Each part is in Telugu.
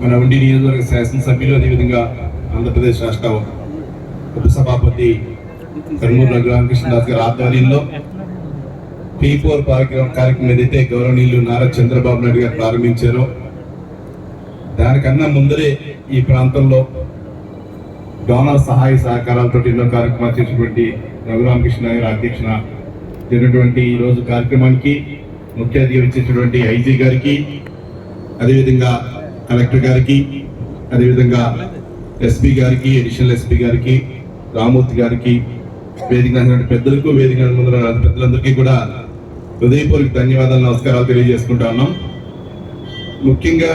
మన ఉండి నియోజకవర్గ శాసనసభ్యులు అదేవిధంగా ఆంధ్రప్రదేశ్ రాష్ట్ర ఉపసభాపతి కర్మూరు రఘురామకృష్ణదాస్ గారి ఆధ్వర్యంలో పీ ఫోర్ కార్యక్రమం ఏదైతే గౌరవనీయులు నారా చంద్రబాబు నాయుడు గారు ప్రారంభించారో దానికన్నా ముందరే ఈ ప్రాంతంలో డోనర్ సహాయ సహకారాలతో ఎన్నో కార్యక్రమాలు చేసినటువంటి రఘురామకృష్ణ గారి అధ్యక్షన జరిగినటువంటి ఈ రోజు కార్యక్రమానికి ముఖ్య అతిథి వచ్చేటటువంటి ఐజీ గారికి అదేవిధంగా కలెక్టర్ గారికి అదేవిధంగా ఎస్పీ గారికి అడిషనల్ ఎస్పీ గారికి రామూర్తి గారికి వేదిక పెద్దలకు వేదిక పెద్దలందరికీ కూడా హృదయపూర్వక ధన్యవాదాలు నమస్కారాలు తెలియజేసుకుంటా ఉన్నాం. ముఖ్యంగా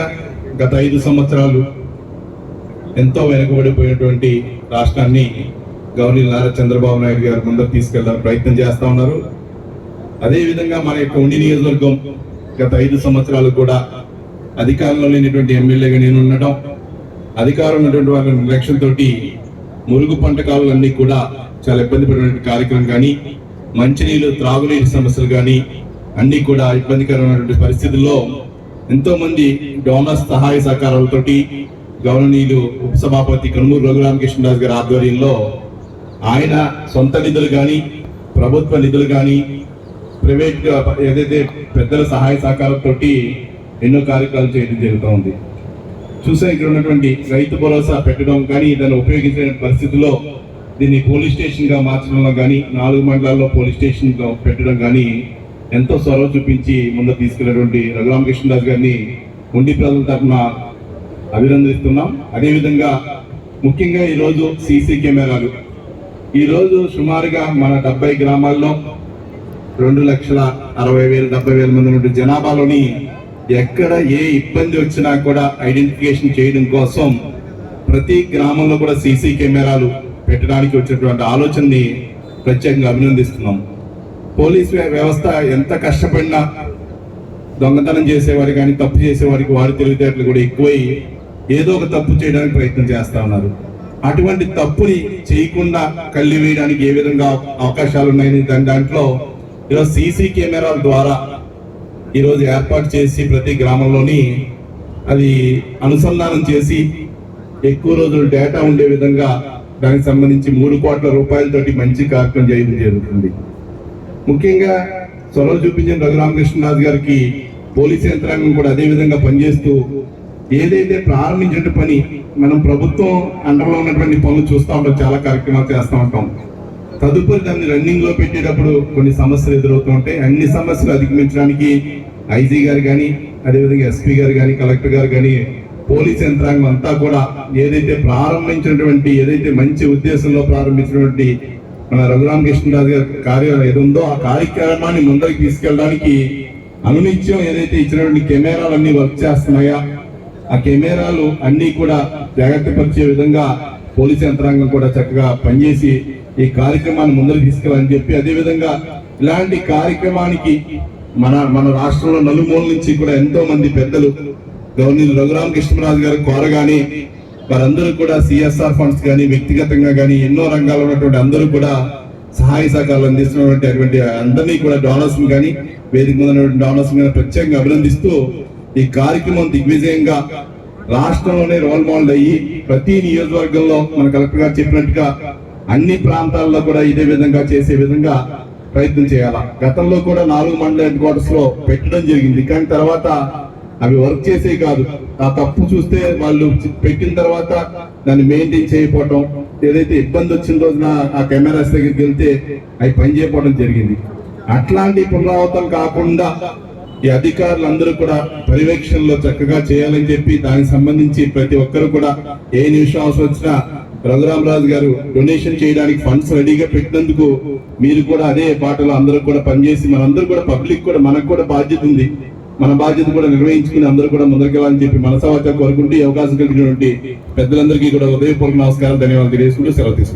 గత ఐదు సంవత్సరాలు ఎంతో వెనుకబడిపోయినటువంటి రాష్ట్రాన్ని గవర్నర్ నారా చంద్రబాబు నాయుడు గారు ముందరు తీసుకెళ్ళడానికి ప్రయత్నం చేస్తూ ఉన్నారు. అదేవిధంగా మన యొక్క ఉండి నియోజకవర్గం గత ఐదు సంవత్సరాలు కూడా అధికారంలో లేనిటువంటి ఎమ్మెల్యేగా నేను ఉండటం అధికారం ఉన్నటువంటి వాళ్ళ నిర్లక్ష్యం తోటి మురుగు పంట కాలువలన్నీ కూడా చాలా ఇబ్బంది పడినటువంటి కార్యక్రమం కానీ మంచినీళ్ళు త్రాగునీరు సమస్యలు కానీ అన్నీ కూడా ఇబ్బందికరమైనటువంటి పరిస్థితుల్లో ఎంతోమంది డోనర్స్ సహాయ సహకారాలతోటి గౌరవనీయులు ఉపసభాపతి కనుమూరు రఘురామకృష్ణరాజు గారి ఆధ్వర్యంలో ఆయన సొంత నిధులు కానీ ప్రభుత్వ నిధులు కానీ ప్రైవేట్గా ఏదైతే పెద్దల సహాయ సహకారంతో ఎన్నో కార్యక్రమాలు చేయడం జరుగుతూ ఉంది. చూసా ఇక్కడ ఉన్నటువంటి రైతు భరోసా పెట్టడం కానీ దాన్ని ఉపయోగించే పరిస్థితుల్లో దీన్ని పోలీస్ స్టేషన్గా మార్చడంలో కానీ నాలుగు మండలాల్లో పోలీస్ స్టేషన్లో పెట్టడం కానీ ఎంతో సొరవ చూపించి ముందు తీసుకెళ్ళినటువంటి రఘురామకృష్ణదాస్ గారిని ఉండి ప్రజల తరఫున అభినందిస్తున్నాం. అదేవిధంగా ముఖ్యంగా ఈరోజు సీసీ కెమెరాలు. ఈరోజు సుమారుగా మన డెబ్బై గ్రామాల్లో రెండు లక్షల అరవై వేల డెబ్బై వేల మంది ఉన్న జనాభాలోని ఎక్కడ ఏ ఇబ్బంది వచ్చినా కూడా ఐడెంటిఫికేషన్ చేయడం కోసం ప్రతి గ్రామంలో కూడా సీసీ కెమెరాలు పెట్టడానికి వచ్చినటువంటి ఆలోచనని ప్రత్యేకంగా అభినందిస్తున్నాం. పోలీస్ వ్యవస్థ ఎంత కష్టపడినా దొంగతనం చేసేవారు కానీ తప్పు చేసేవారికి వారి తెలివితేటలు కూడా ఎక్కువై ఏదో ఒక తప్పు చేయడానికి ప్రయత్నం చేస్తూ ఉన్నారు. అటువంటి తప్పుని చేయకుండా కళ్ళి వేయడానికి ఏ విధంగా అవకాశాలు ఉన్నాయని దాని దాంట్లో ఈరోజు సీసీ కెమెరాల ద్వారా ఈరోజు ఏర్పాటు చేసి ప్రతి గ్రామంలోని అది అనుసంధానం చేసి ఎక్కువ రోజులు డేటా ఉండే విధంగా దానికి సంబంధించి మూడు కోట్ల రూపాయలతోటి మంచి కార్యక్రమం చేయడం జరుగుతుంది. ముఖ్యంగా చొరవ చూపించిన రఘురామకృష్ణరాజు గారికి పోలీస్ యంత్రాంగం కూడా అదే విధంగా పనిచేస్తూ ఏదైతే ప్రారంభించిన పని మనం ప్రభుత్వం అండర్లో ఉన్నటువంటి పనులు చూస్తూ ఉంటాం చాలా కార్యక్రమాలు చేస్తూ ఉంటాం. తదుపరి దాన్ని రన్నింగ్లో పెట్టేటప్పుడు కొన్ని సమస్యలు ఎదురవుతూ ఉంటాయి. అన్ని సమస్యలు అధిగమించడానికి ఐజీ గారు కానీ అదేవిధంగా ఎస్పీ గారు కానీ కలెక్టర్ గారు కానీ పోలీస్ యంత్రాంగం అంతా కూడా ఏదైతే ప్రారంభించినటువంటి ఏదైతే మంచి ఉద్దేశంలో ప్రారంభించినటువంటి మన రఘురామకృష్ణరాజు గారి కార్యాలయం ఏది ఉందో ఆ కార్యక్రమాన్ని ముందరికి తీసుకెళ్ళడానికి అనునిత్యం ఏదైతే ఇచ్చినటువంటి కెమెరాలన్నీ వర్క్ చేస్తున్నాయా ఆ కెమెరాలు అన్నీ కూడా జాగ్రత్త పరిచే విధంగా పోలీస్ యంత్రాంగం కూడా చక్కగా పనిచేసి ఈ కార్యక్రమాన్ని ముందరు తీసుకెళ్ళాలని చెప్పి అదే విధంగా ఇలాంటి కార్యక్రమానికి మన మన రాష్ట్రంలో నలుమూల నుంచి కూడా ఎంతో మంది పెద్దలు గవర్నర్ రఘురామ కృష్ణరాజు గారు కోరగానే వారందరూ కూడా సిఎస్ఆర్ ఫండ్స్ కానీ వ్యక్తిగతంగా కానీ ఎన్నో రంగాల్లో ఉన్నటువంటి అందరూ కూడా సహాయ సహకారాలు అందిస్తున్నటువంటి అటువంటి అందరినీ కూడా డోనర్స్ కానీ వేదిక మీద ఉన్నటువంటి డోనర్స్ కానీ ప్రత్యేకంగా అభినందిస్తూ ఈ కార్యక్రమం దిగ్విజయంగా రాష్ట్రంలోనే రోల్ మోడల్ అయ్యి ప్రతి నియోజకవర్గంలో మన కలెక్టర్ గారు చెప్పినట్టుగా అన్ని ప్రాంతాల్లో కూడా ఇదే విధంగా చేసే విధంగా ప్రయత్నం చేయాలి? గతంలో కూడా నాలుగు మండల హెడ్ క్వార్టర్స్లో పెట్టడం జరిగింది. కానీ తర్వాత అవి వర్క్ చేసే కాదు. ఆ తప్పు చూస్తే వాళ్ళు పెట్టిన తర్వాత దాన్ని మెయింటైన్ చేయకపోవటం ఏదైతే ఇబ్బంది వచ్చిన రోజున ఆ కెమెరాస్ దగ్గరికి వెళ్తే అవి పనిచేయకపోవడం జరిగింది. అట్లాంటి పునరావృతం కాకుండా ఈ అధికారులు అందరూ కూడా పర్యవేక్షణలో చక్కగా చేయాలని చెప్పి దానికి సంబంధించి ప్రతి ఒక్కరు కూడా ఏ నిమిషం అవసరం వచ్చినా రఘురామరాజు గారు డొనేషన్ చేయడానికి ఫండ్స్ రెడీగా పెట్టినందుకు మీరు కూడా అదే బాటలో అందరూ కూడా పనిచేసి మనందరూ కూడా పబ్లిక్ కూడా మనకు కూడా బాధ్యత ఉంది. మన బాధ్యత కూడా నిర్వహించుకుని అందరూ కూడా ముందరికెళ్ళాలని చెప్పి మనసావాచ కోరుకుంటూ అవకాశం కలిగినటువంటి పెద్దలందరికీ కూడా ఉదయపూర్వక నమస్కారం ధన్యవాదాలు తెలియజేసుకుంటూ సెలవు తీసుకుంటాం